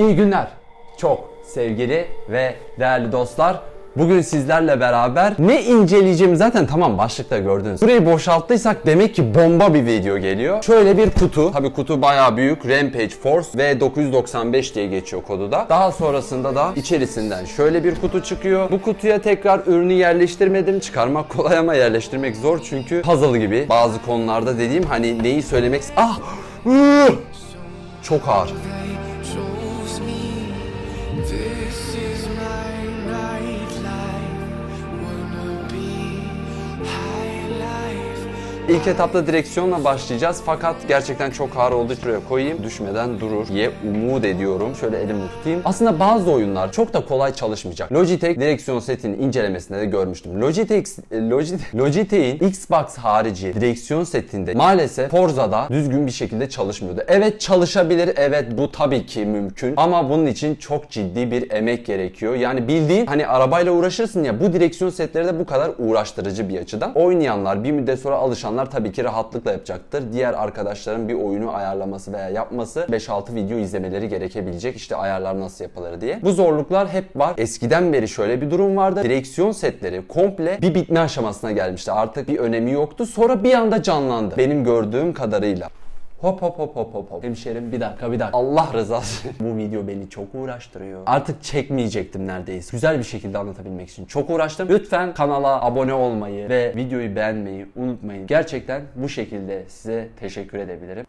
İyi günler. Çok sevgili ve değerli dostlar. Bugün sizlerle beraber ne inceleyeceğimi zaten tamam başlıkta gördünüz. Burayı boşalttıysak demek ki bomba bir video geliyor. Şöyle bir kutu. Tabi kutu bayağı büyük. Rampage Force ve 995 diye geçiyor kodu da. Daha sonrasında da içerisinden şöyle bir kutu çıkıyor. Bu kutuya tekrar ürünü yerleştirmedim. Çıkarmak kolay ama yerleştirmek zor çünkü puzzle gibi. Bazı konularda dediğim hani neyi söylemek... Ah! Çok ağır. This is my night. İlk etapta direksiyonla başlayacağız fakat gerçekten çok ağır oldu. Şuraya koyayım düşmeden durur diye umut ediyorum. Şöyle elimle tutayım. Aslında bazı oyunlar çok da kolay çalışmayacak. Logitech direksiyon setinin incelemesinde de görmüştüm. Logitech, Logitech, Logitech'in Xbox harici direksiyon setinde maalesef Forza'da düzgün bir şekilde çalışmıyordu. Evet çalışabilir, evet bu tabii ki mümkün ama bunun için çok ciddi bir emek gerekiyor. Yani bildiğin hani arabayla uğraşırsın ya bu direksiyon setleri de bu kadar uğraştırıcı bir açıdan. Oynayanlar bir müddet sonra alışanlar tabii ki rahatlıkla yapacaktır. Diğer arkadaşların bir oyunu ayarlaması veya yapması 5-6 video izlemeleri gerekebilecek işte ayarlar nasıl yapılır diye. Bu zorluklar hep var. Eskiden beri şöyle bir durum vardı. Direksiyon setleri komple bir bitme aşamasına gelmişti. Artık bir önemi yoktu. Sonra bir anda canlandı. Benim gördüğüm kadarıyla. Hop hop hop hop hop hop. Hemşerim bir dakika bir dakika. Allah rızası. Bu video beni çok uğraştırıyor. Artık çekmeyecektim neredeyse. Güzel bir şekilde anlatabilmek için çok uğraştım. Lütfen kanala abone olmayı ve videoyu beğenmeyi unutmayın. Gerçekten bu şekilde size teşekkür edebilirim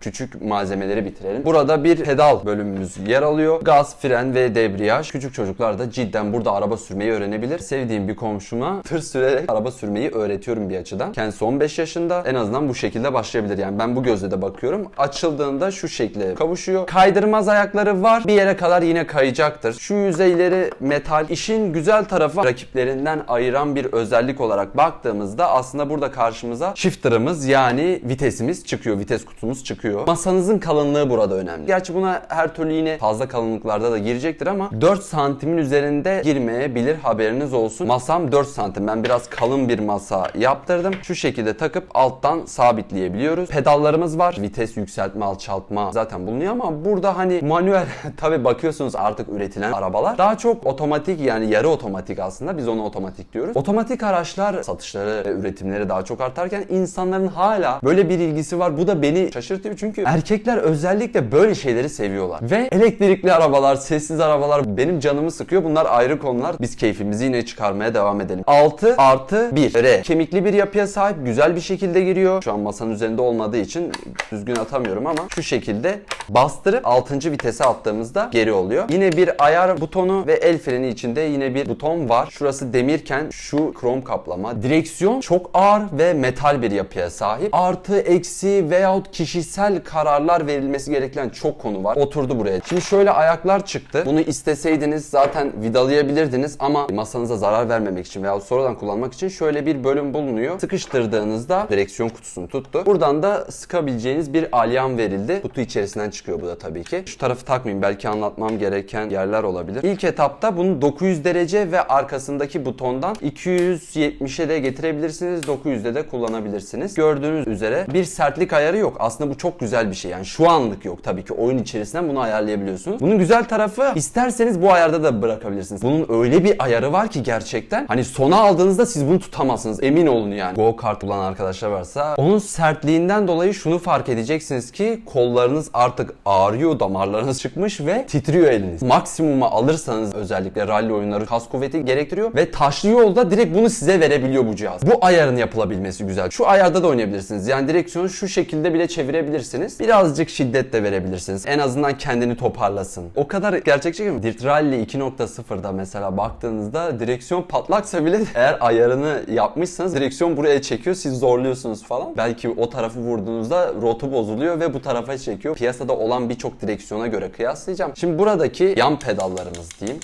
küçük malzemeleri bitirelim. Burada bir pedal bölümümüz yer alıyor. Gaz, fren ve debriyaj. Küçük çocuklar da cidden burada araba sürmeyi öğrenebilir. Sevdiğim bir komşuma tır sürerek araba sürmeyi öğretiyorum bir açıdan. Kendisi 15 yaşında. En azından bu şekilde başlayabilir. Yani ben bu gözle de bakıyorum. Açıldığında şu şekle kavuşuyor. Kaydırmaz ayakları var. Bir yere kadar yine kayacaktır. Şu yüzeyleri metal. İşin güzel tarafı rakiplerinden ayıran bir özellik olarak baktığımızda aslında burada karşımıza shifter'ımız yani vitesimiz çıkıyor. Vites kutumuz çıkıyor. Masanızın kalınlığı burada önemli. Gerçi buna her türlü yine fazla kalınlıklarda da girecektir ama 4 santimin üzerinde girmeyebilir haberiniz olsun. Masam 4 santim. Ben biraz kalın bir masa yaptırdım. Şu şekilde takıp alttan sabitleyebiliyoruz. Pedallarımız var. Vites yükseltme, alçaltma zaten bulunuyor ama burada hani manuel tabi bakıyorsunuz artık üretilen arabalar daha çok otomatik yani yarı otomatik aslında biz ona otomatik diyoruz. Otomatik araçlar satışları ve üretimleri daha çok artarken insanların hala böyle bir ilgisi var. Bu da beni şaşırtıyor çünkü erkekler özellikle böyle şeyleri seviyorlar. Ve elektrikli arabalar, sessiz arabalar benim canımı sıkıyor. Bunlar ayrı konular. Biz keyfimizi yine çıkarmaya devam edelim. 6 artı 1 R. Kemikli bir yapıya sahip. Güzel bir şekilde giriyor. Şu an masanın üzerinde olmadığı için düzgün atamıyorum ama şu şekilde bastırıp 6. vitese attığımızda geri oluyor. Yine bir ayar butonu ve el freni içinde yine bir buton var. Şurası demirken şu krom kaplama. Direksiyon çok ağır ve metal bir yapıya sahip. Artı, eksi veyahut kişisel kararlar verilmesi gereken çok konu var. Oturdu buraya. Şimdi şöyle ayaklar çıktı. Bunu isteseydiniz zaten vidalayabilirdiniz ama masanıza zarar vermemek için veya sonradan kullanmak için şöyle bir bölüm bulunuyor. Sıkıştırdığınızda direksiyon kutusunu tuttu. Buradan da sıkabileceğiniz bir alyan verildi. Kutu içerisinden çıkıyor bu da tabii ki. Şu tarafı takmayayım belki anlatmam gereken yerler olabilir. İlk etapta bunu 900 derece ve arkasındaki butondan 270'e de getirebilirsiniz. 900'de de kullanabilirsiniz. Gördüğünüz üzere bir sertlik ayarı yok. Aslında bu çok güzel bir şey. Yani şu anlık yok tabii ki. Oyun içerisinden bunu ayarlayabiliyorsunuz. Bunun güzel tarafı isterseniz bu ayarda da bırakabilirsiniz. Bunun öyle bir ayarı var ki gerçekten. Hani sona aldığınızda siz bunu tutamazsınız. Emin olun yani. Go kart bulan arkadaşlar varsa onun sertliğinden dolayı şunu fark edeceksiniz ki kollarınız artık ağrıyor, damarlarınız çıkmış ve titriyor eliniz. Maksimuma alırsanız özellikle rally oyunları kas kuvveti gerektiriyor ve taşlı yolda direkt bunu size verebiliyor bu cihaz. Bu ayarın yapılabilmesi güzel. Şu ayarda da oynayabilirsiniz. Yani direksiyonu şu şekilde bile çevirebilirsiniz. Birazcık şiddet de verebilirsiniz. En azından kendini toparlasın. O kadar gerçekçi ki Dirt Rally 2.0'da mesela baktığınızda direksiyon patlaksa bile eğer ayarını yapmışsanız direksiyon buraya çekiyor. Siz zorluyorsunuz falan. Belki o tarafı vurduğunuzda rotu bozuluyor ve bu tarafa çekiyor. Piyasada olan birçok direksiyona göre kıyaslayacağım. Şimdi buradaki yan pedallarımız diyeyim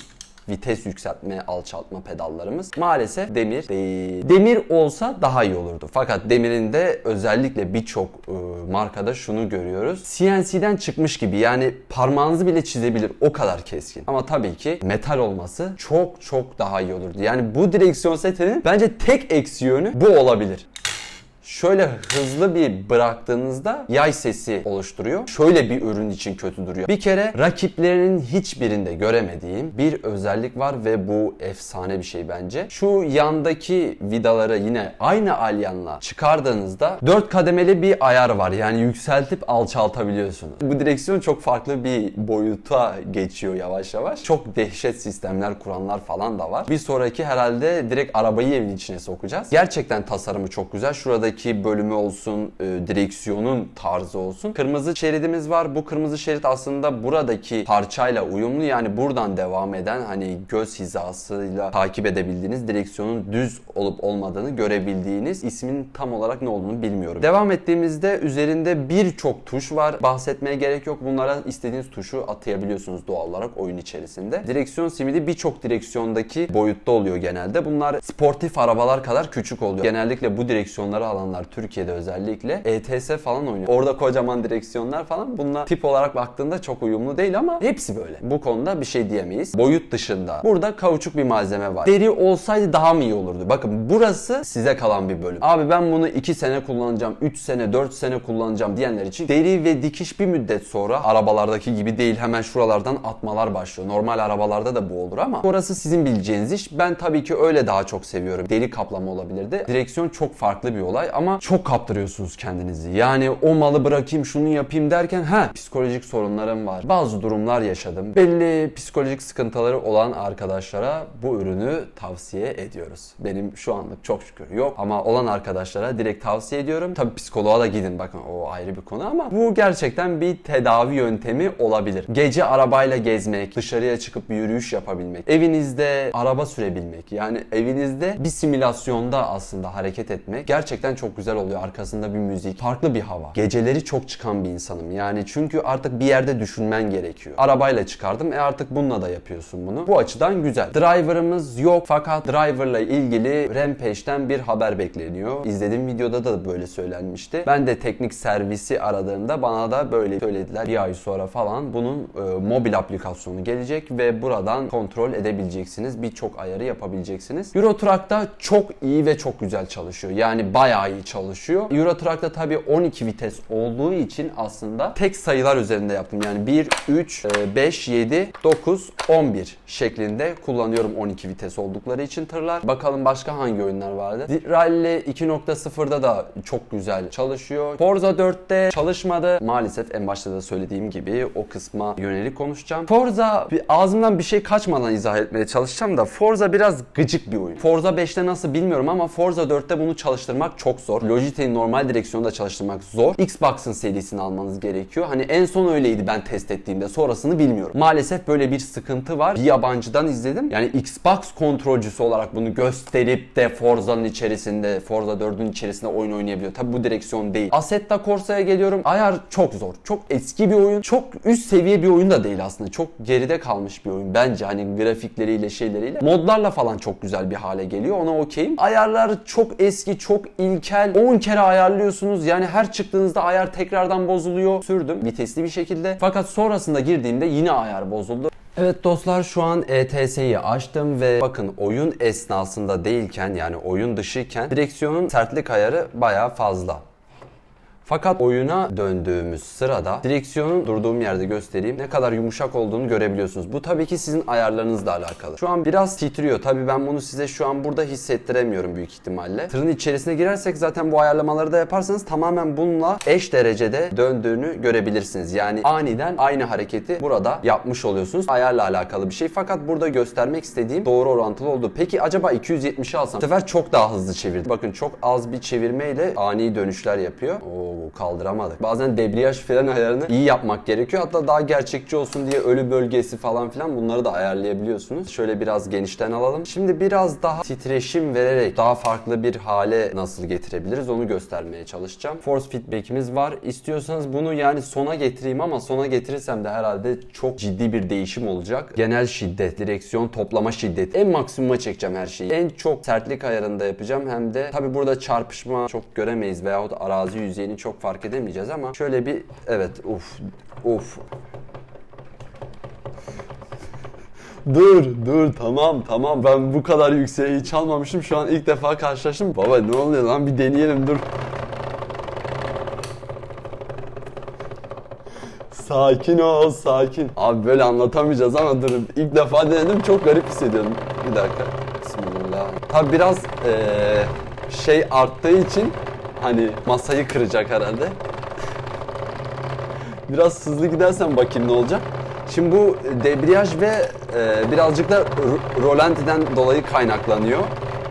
vites yükseltme, alçaltma pedallarımız maalesef demir değil. Demir olsa daha iyi olurdu. Fakat demirin de özellikle birçok e, markada şunu görüyoruz. CNC'den çıkmış gibi yani parmağınızı bile çizebilir o kadar keskin. Ama tabii ki metal olması çok çok daha iyi olurdu. Yani bu direksiyon setinin bence tek eksi yönü bu olabilir. Şöyle hızlı bir bıraktığınızda yay sesi oluşturuyor. Şöyle bir ürün için kötü duruyor. Bir kere rakiplerinin hiçbirinde göremediğim bir özellik var ve bu efsane bir şey bence. Şu yandaki vidaları yine aynı alyanla çıkardığınızda 4 kademeli bir ayar var. Yani yükseltip alçaltabiliyorsunuz. Bu direksiyon çok farklı bir boyuta geçiyor yavaş yavaş. Çok dehşet sistemler kuranlar falan da var. Bir sonraki herhalde direkt arabayı evin içine sokacağız. Gerçekten tasarımı çok güzel. Şuradaki bölümü olsun, e, direksiyonun tarzı olsun. Kırmızı şeridimiz var. Bu kırmızı şerit aslında buradaki parçayla uyumlu. Yani buradan devam eden hani göz hizasıyla takip edebildiğiniz direksiyonun düz olup olmadığını görebildiğiniz ismin tam olarak ne olduğunu bilmiyorum. Devam ettiğimizde üzerinde birçok tuş var. Bahsetmeye gerek yok. Bunlara istediğiniz tuşu atayabiliyorsunuz doğal olarak oyun içerisinde. Direksiyon simidi birçok direksiyondaki boyutta oluyor genelde. Bunlar sportif arabalar kadar küçük oluyor. Genellikle bu direksiyonları alanlar Türkiye'de özellikle ETS falan oynuyor. Orada kocaman direksiyonlar falan bunlar tip olarak baktığında çok uyumlu değil ama hepsi böyle. Bu konuda bir şey diyemeyiz. Boyut dışında. Burada kauçuk bir malzeme var. Deri olsaydı daha mı iyi olurdu? Bakın burası size kalan bir bölüm. Abi ben bunu 2 sene kullanacağım, 3 sene, 4 sene kullanacağım diyenler için deri ve dikiş bir müddet sonra arabalardaki gibi değil hemen şuralardan atmalar başlıyor. Normal arabalarda da bu olur ama orası sizin bileceğiniz iş. Ben tabii ki öyle daha çok seviyorum. Deri kaplama olabilirdi. Direksiyon çok farklı bir olay ama çok kaptırıyorsunuz kendinizi. Yani o malı bırakayım şunu yapayım derken ha psikolojik sorunlarım var. Bazı durumlar yaşadım. Belli psikolojik sıkıntıları olan arkadaşlara bu ürünü tavsiye ediyoruz. Benim şu anlık çok şükür yok ama olan arkadaşlara direkt tavsiye ediyorum. Tabii psikoloğa da gidin bakın o ayrı bir konu ama bu gerçekten bir tedavi yöntemi olabilir. Gece arabayla gezmek, dışarıya çıkıp bir yürüyüş yapabilmek, evinizde araba sürebilmek yani evinizde bir simülasyonda aslında hareket etmek gerçekten güzel oluyor. Arkasında bir müzik, farklı bir hava. Geceleri çok çıkan bir insanım yani çünkü artık bir yerde düşünmen gerekiyor. Arabayla çıkardım e artık bununla da yapıyorsun bunu. Bu açıdan güzel. Driver'ımız yok fakat driver'la ilgili Rampage'den bir haber bekleniyor. İzlediğim videoda da böyle söylenmişti. Ben de teknik servisi aradığımda bana da böyle söylediler. Bir ay sonra falan bunun e, mobil aplikasyonu gelecek ve buradan kontrol edebileceksiniz. Birçok ayarı yapabileceksiniz. Euro Truck'ta çok iyi ve çok güzel çalışıyor. Yani bayağı iyi çalışıyor. Euro Truck'ta tabii 12 vites olduğu için aslında tek sayılar üzerinde yaptım. Yani 1, 3, 5, 7, 9, 11 şeklinde kullanıyorum 12 vites oldukları için tırlar. Bakalım başka hangi oyunlar vardı? Rally 2.0'da da çok güzel çalışıyor. Forza 4'te çalışmadı. Maalesef en başta da söylediğim gibi o kısma yönelik konuşacağım. Forza bir ağzımdan bir şey kaçmadan izah etmeye çalışacağım da Forza biraz gıcık bir oyun. Forza 5'te nasıl bilmiyorum ama Forza 4'te bunu çalıştırmak çok zor. Logitech'in normal direksiyonda çalıştırmak zor. Xbox'ın serisini almanız gerekiyor. Hani en son öyleydi ben test ettiğimde. Sonrasını bilmiyorum. Maalesef böyle bir sıkıntı var. Bir yabancıdan izledim. Yani Xbox kontrolcüsü olarak bunu gösterip de Forza'nın içerisinde, Forza 4'ün içerisinde oyun oynayabiliyor. Tabi bu direksiyon değil. Assetto Corsa'ya geliyorum. Ayar çok zor. Çok eski bir oyun. Çok üst seviye bir oyun da değil aslında. Çok geride kalmış bir oyun bence hani grafikleriyle şeyleriyle. Modlarla falan çok güzel bir hale geliyor. Ona okeyim. Ayarlar çok eski, çok ilkel. 10 kere ayarlıyorsunuz. Yani her çıktığınızda ayar tekrardan bozuluyor. Sürdüm vitesli bir şekilde. Fakat sonrasında girdiğimde yine ayar bozuldu. Evet dostlar şu an ETS'yi açtım ve bakın oyun esnasında değilken yani oyun dışıyken direksiyonun sertlik ayarı bayağı fazla. Fakat oyuna döndüğümüz sırada direksiyonun durduğum yerde göstereyim ne kadar yumuşak olduğunu görebiliyorsunuz. Bu tabii ki sizin ayarlarınızla alakalı. Şu an biraz titriyor. Tabii ben bunu size şu an burada hissettiremiyorum büyük ihtimalle. Tırın içerisine girersek zaten bu ayarlamaları da yaparsanız tamamen bununla eş derecede döndüğünü görebilirsiniz. Yani aniden aynı hareketi burada yapmış oluyorsunuz. Ayarla alakalı bir şey. Fakat burada göstermek istediğim doğru orantılı oldu. Peki acaba 270'i alsam? Bu sefer çok daha hızlı çevirdi. Bakın çok az bir çevirmeyle ani dönüşler yapıyor. Oo kaldıramadık. Bazen debriyaj fren ayarını iyi yapmak gerekiyor. Hatta daha gerçekçi olsun diye ölü bölgesi falan filan bunları da ayarlayabiliyorsunuz. Şöyle biraz genişten alalım. Şimdi biraz daha titreşim vererek daha farklı bir hale nasıl getirebiliriz onu göstermeye çalışacağım. Force feedback'imiz var. İstiyorsanız bunu yani sona getireyim ama sona getirirsem de herhalde çok ciddi bir değişim olacak. Genel şiddet, direksiyon toplama şiddeti. En maksimuma çekeceğim her şeyi. En çok sertlik ayarında yapacağım. Hem de tabi burada çarpışma çok göremeyiz veyahut arazi yüzeyini çok çok fark edemeyeceğiz ama şöyle bir evet uf uf dur dur tamam tamam ben bu kadar yükseği çalmamıştım şu an ilk defa karşılaştım. Baba ne oluyor lan bir deneyelim dur. Sakin ol sakin. Abi böyle anlatamayacağız ama dur ilk defa denedim çok garip hissediyorum. Bir dakika. Bismillah. Tabi biraz ee, şey arttığı için hani masayı kıracak herhalde. Biraz hızlı gidersen bakayım ne olacak. Şimdi bu debriyaj ve e, birazcık da ro- rolantiden dolayı kaynaklanıyor.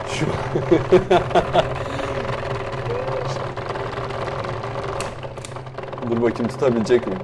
Şu Dur bakayım tutabilecek mi?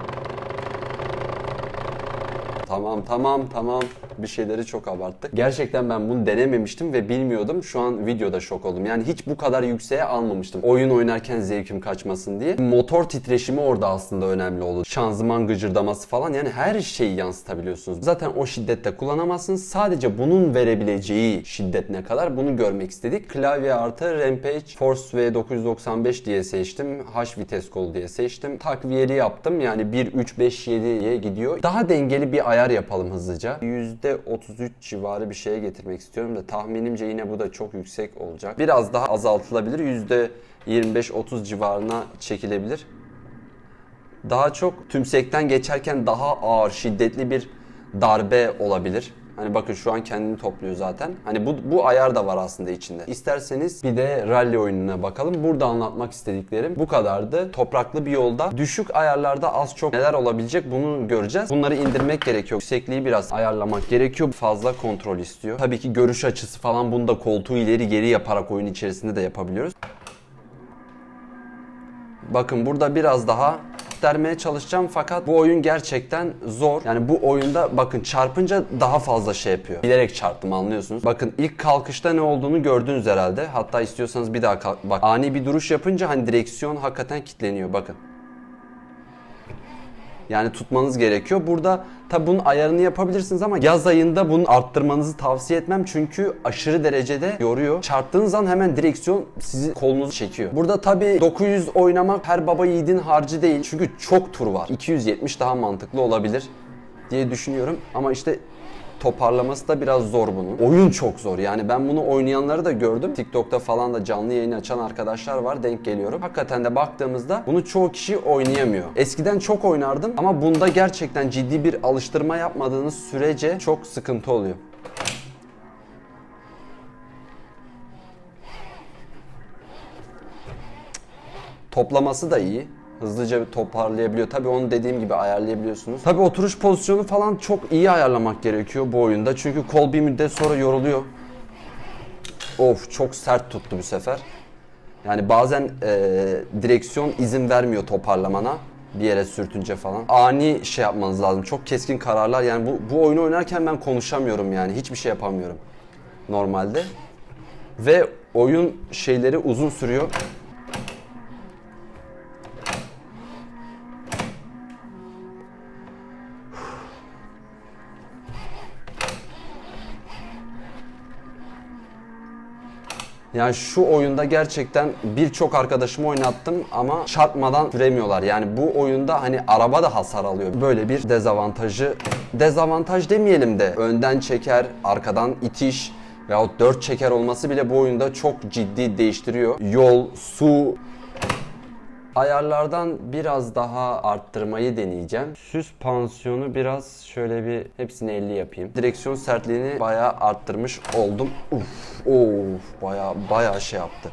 Tamam tamam tamam. Bir şeyleri çok abarttık. Gerçekten ben bunu denememiştim ve bilmiyordum. Şu an videoda şok oldum. Yani hiç bu kadar yükseğe almamıştım. Oyun oynarken zevkim kaçmasın diye. Motor titreşimi orada aslında önemli oldu. Şanzıman gıcırdaması falan yani her şeyi yansıtabiliyorsunuz. Zaten o şiddette kullanamazsınız. Sadece bunun verebileceği şiddet ne kadar bunu görmek istedik. Klavye artı Rampage Force V995 diye seçtim. H vites kolu diye seçtim. Takviyeli yaptım. Yani 1 3 5 7'ye gidiyor. Daha dengeli bir ayar yapalım hızlıca. %33 civarı bir şeye getirmek istiyorum da tahminimce yine bu da çok yüksek olacak. Biraz daha azaltılabilir. %25-30 civarına çekilebilir. Daha çok tümsekten geçerken daha ağır, şiddetli bir darbe olabilir. Hani bakın şu an kendini topluyor zaten. Hani bu, bu ayar da var aslında içinde. İsterseniz bir de rally oyununa bakalım. Burada anlatmak istediklerim bu kadardı. Topraklı bir yolda düşük ayarlarda az çok neler olabilecek bunu göreceğiz. Bunları indirmek gerekiyor. Yüksekliği biraz ayarlamak gerekiyor. Fazla kontrol istiyor. Tabii ki görüş açısı falan bunu da koltuğu ileri geri yaparak oyun içerisinde de yapabiliyoruz. Bakın burada biraz daha göstermeye çalışacağım fakat bu oyun gerçekten zor. Yani bu oyunda bakın çarpınca daha fazla şey yapıyor. Bilerek çarptım anlıyorsunuz. Bakın ilk kalkışta ne olduğunu gördünüz herhalde. Hatta istiyorsanız bir daha kalk. Bak ani bir duruş yapınca hani direksiyon hakikaten kilitleniyor bakın. Yani tutmanız gerekiyor. Burada tabi bunun ayarını yapabilirsiniz ama yaz ayında bunu arttırmanızı tavsiye etmem. Çünkü aşırı derecede yoruyor. Çarptığınız an hemen direksiyon sizi kolunuzu çekiyor. Burada tabi 900 oynamak her baba yiğidin harcı değil. Çünkü çok tur var. 270 daha mantıklı olabilir diye düşünüyorum. Ama işte toparlaması da biraz zor bunun. Oyun çok zor yani ben bunu oynayanları da gördüm. TikTok'ta falan da canlı yayın açan arkadaşlar var denk geliyorum. Hakikaten de baktığımızda bunu çoğu kişi oynayamıyor. Eskiden çok oynardım ama bunda gerçekten ciddi bir alıştırma yapmadığınız sürece çok sıkıntı oluyor. Toplaması da iyi. Hızlıca bir toparlayabiliyor. Tabii onu dediğim gibi ayarlayabiliyorsunuz. Tabii oturuş pozisyonu falan çok iyi ayarlamak gerekiyor bu oyunda. Çünkü kol bir müddet sonra yoruluyor. Of çok sert tuttu bu sefer. Yani bazen eee, direksiyon izin vermiyor toparlamana bir yere sürtünce falan. Ani şey yapmanız lazım. Çok keskin kararlar. Yani bu, bu oyunu oynarken ben konuşamıyorum yani. Hiçbir şey yapamıyorum normalde. Ve oyun şeyleri uzun sürüyor. Yani şu oyunda gerçekten birçok arkadaşımı oynattım ama çarpmadan süremiyorlar. Yani bu oyunda hani araba da hasar alıyor. Böyle bir dezavantajı, dezavantaj demeyelim de önden çeker, arkadan itiş veyahut dört çeker olması bile bu oyunda çok ciddi değiştiriyor. Yol, su, Ayarlardan biraz daha arttırmayı deneyeceğim. Süspansiyonu biraz şöyle bir hepsini 50 yapayım. Direksiyon sertliğini bayağı arttırmış oldum. Uf, of bayağı bayağı şey yaptı.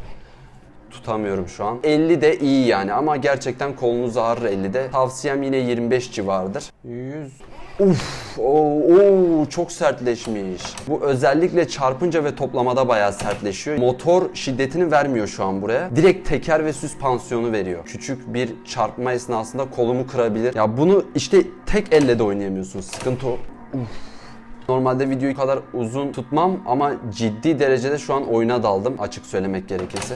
Tutamıyorum şu an. 50 de iyi yani ama gerçekten kolunuz ağrır 50'de. Tavsiyem yine 25 civarıdır. 100 Uf, oo, oo, çok sertleşmiş. Bu özellikle çarpınca ve toplamada bayağı sertleşiyor. Motor şiddetini vermiyor şu an buraya. Direkt teker ve süspansiyonu veriyor. Küçük bir çarpma esnasında kolumu kırabilir. Ya bunu işte tek elle de oynayamıyorsunuz. Sıkıntı o. Uf. Normalde videoyu kadar uzun tutmam ama ciddi derecede şu an oyuna daldım açık söylemek gerekirse.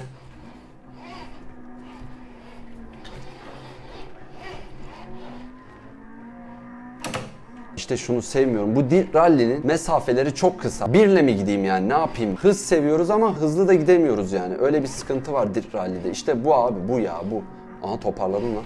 İşte şunu sevmiyorum. Bu Dirt Rally'nin mesafeleri çok kısa. Birle mi gideyim yani ne yapayım? Hız seviyoruz ama hızlı da gidemiyoruz yani. Öyle bir sıkıntı var Dirt Rally'de. İşte bu abi bu ya bu. Aha toparladım lan.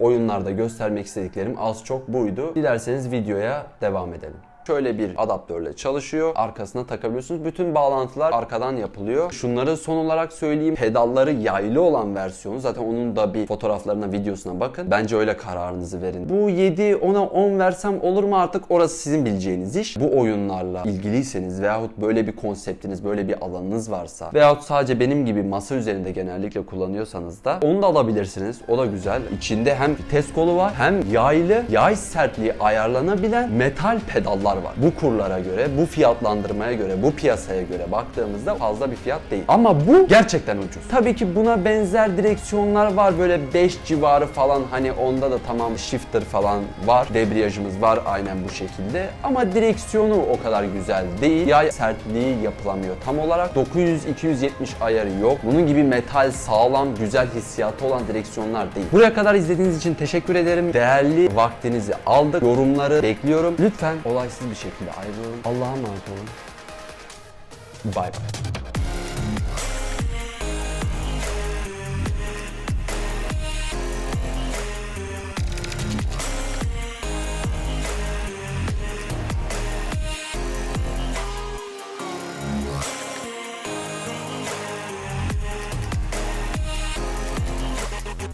Oyunlarda göstermek istediklerim az çok buydu. Dilerseniz videoya devam edelim. Şöyle bir adaptörle çalışıyor. Arkasına takabiliyorsunuz. Bütün bağlantılar arkadan yapılıyor. Şunları son olarak söyleyeyim. Pedalları yaylı olan versiyonu. Zaten onun da bir fotoğraflarına, videosuna bakın. Bence öyle kararınızı verin. Bu 7 ona 10 versem olur mu artık orası sizin bileceğiniz iş. Bu oyunlarla ilgiliyseniz veyahut böyle bir konseptiniz, böyle bir alanınız varsa veyahut sadece benim gibi masa üzerinde genellikle kullanıyorsanız da onu da alabilirsiniz. O da güzel. İçinde hem vites kolu var hem yaylı, yay sertliği ayarlanabilen metal pedallar var. Bu kurlara göre, bu fiyatlandırmaya göre, bu piyasaya göre baktığımızda fazla bir fiyat değil. Ama bu gerçekten ucuz. Tabii ki buna benzer direksiyonlar var. Böyle 5 civarı falan hani onda da tamam shifter falan var. Debriyajımız var aynen bu şekilde. Ama direksiyonu o kadar güzel değil. Yay sertliği yapılamıyor tam olarak. 900-270 ayarı yok. Bunun gibi metal, sağlam, güzel hissiyatı olan direksiyonlar değil. Buraya kadar izlediğiniz için teşekkür ederim. Değerli vaktinizi aldık. Yorumları bekliyorum. Lütfen olaysız bir şekilde ayrılıyorum. Allah'a emanet olun. Bye bye.